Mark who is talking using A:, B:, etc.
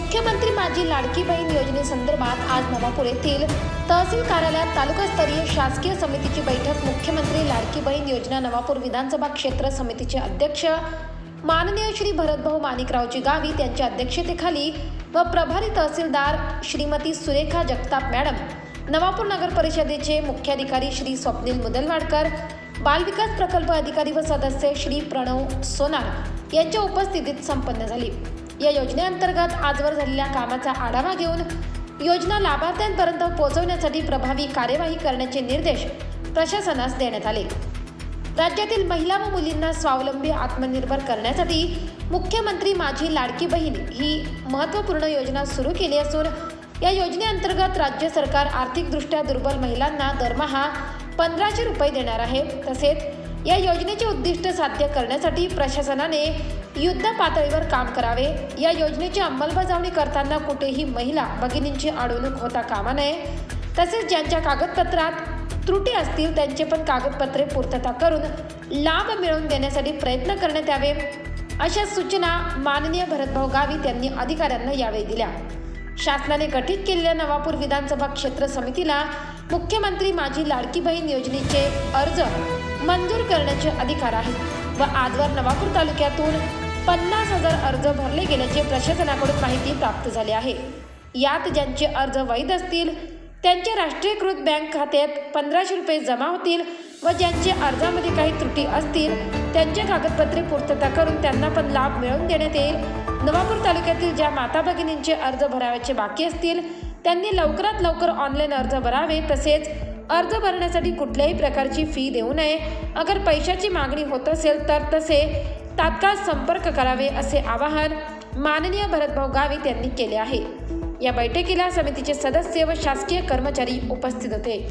A: मुख्यमंत्री माझी लाडकी बहीण योजनेसंदर्भात आज नवापूर येथील तहसील कार्यालयात तालुकास्तरीय शासकीय समितीची बैठक. मुख्यमंत्री लाडकी बहीण योजना नवापूर विधानसभा क्षेत्र समितीचे अध्यक्ष माननीय श्री भरतभाऊ माणिकरावजी गावित यांच्या अध्यक्षतेखाली व प्रभारी तहसीलदार श्रीमती सुरेखा जगताप मॅडम नवापूर नगर परिषदेचे मुख्याधिकारी श्री स्वप्नील मुदलवाडकर बालविकास प्रकल्प अधिकारी व सदस्य श्री प्रणव सोनार यांच्या उपस्थितीत संपन्न झाली. या योजनेअंतर्गत आजवर झालेल्या कामाचा आढावा घेऊन योजना लाभार्थ्यांपर्यंत पोहोचवण्यासाठी प्रभावी कार्यवाही करण्याचे निर्देश प्रशासनास देण्यात आले. राज्यातील महिला व मुलींना स्वावलंबी आत्मनिर्भर करण्यासाठी मुख्यमंत्री माझी लाडकी बहीण ही महत्त्वपूर्ण योजना सुरू केली असून या योजनेअंतर्गत राज्य सरकार आर्थिकदृष्ट्या दुर्बल महिलांना दरमहा पंधराशे रुपये देणार आहे. तसेच या योजनेचे उद्दिष्ट साध्य करण्यासाठी प्रशासनाने युद्ध पातळीवर काम करावे. या योजनेची अंमलबजावणी करताना कुठेही महिला भगिनींची अडवणूक होता कामा नये. तसेच ज्यांच्या कागदपत्रात त्रुटी असतील त्यांचे पण कागदपत्रे पूर्तता करून लाभ मिळवून देण्यासाठी प्रयत्न करण्यात यावे. अशा सूचना माननीय भरतभाऊ गावित यांनी अधिकाऱ्यांना यावेळी दिल्या. शासनाने गठीत केलेल्या नवापूर विधानसभा क्षेत्र समितीला मुख्यमंत्री माझी लाडकी बहीण योजनेचे अर्ज मंजूर करण्याचे अधिकार आहेत व आजवर नवापूर तालुक्यातून पन्नास हजार अर्ज भरले गेल्याचे प्रशासनाकडून माहिती प्राप्त झाली आहे. यात ज्यांचे अर्ज वैध असतील त्यांच्या राष्ट्रीयकृत बँक खात्यात पंधराशे रुपये जमा होतील व ज्यांचे अर्जामध्ये काही त्रुटी असतील त्यांचे कागदपत्रे पूर्तता करून त्यांना पण लाभ मिळवून देण्यात येईल. नवापूर तालुक्यातील ज्या माता भगिनींचे अर्ज भरावयाचे बाकी असतील त्यांनी लवकरात लवकर ऑनलाईन अर्ज भरावे तसेच अर्ज भरण्यासाठी कुठल्याही प्रकारची फी देऊ नये. अगर पैशाची मागणी होत असेल तर तसे तात्काळ संपर्क करावे असे आवाहन माननीय भरतभाऊ गावित यांनी केले आहे. या बैठकीला समितीचे सदस्य व शासकीय कर्मचारी उपस्थित होते.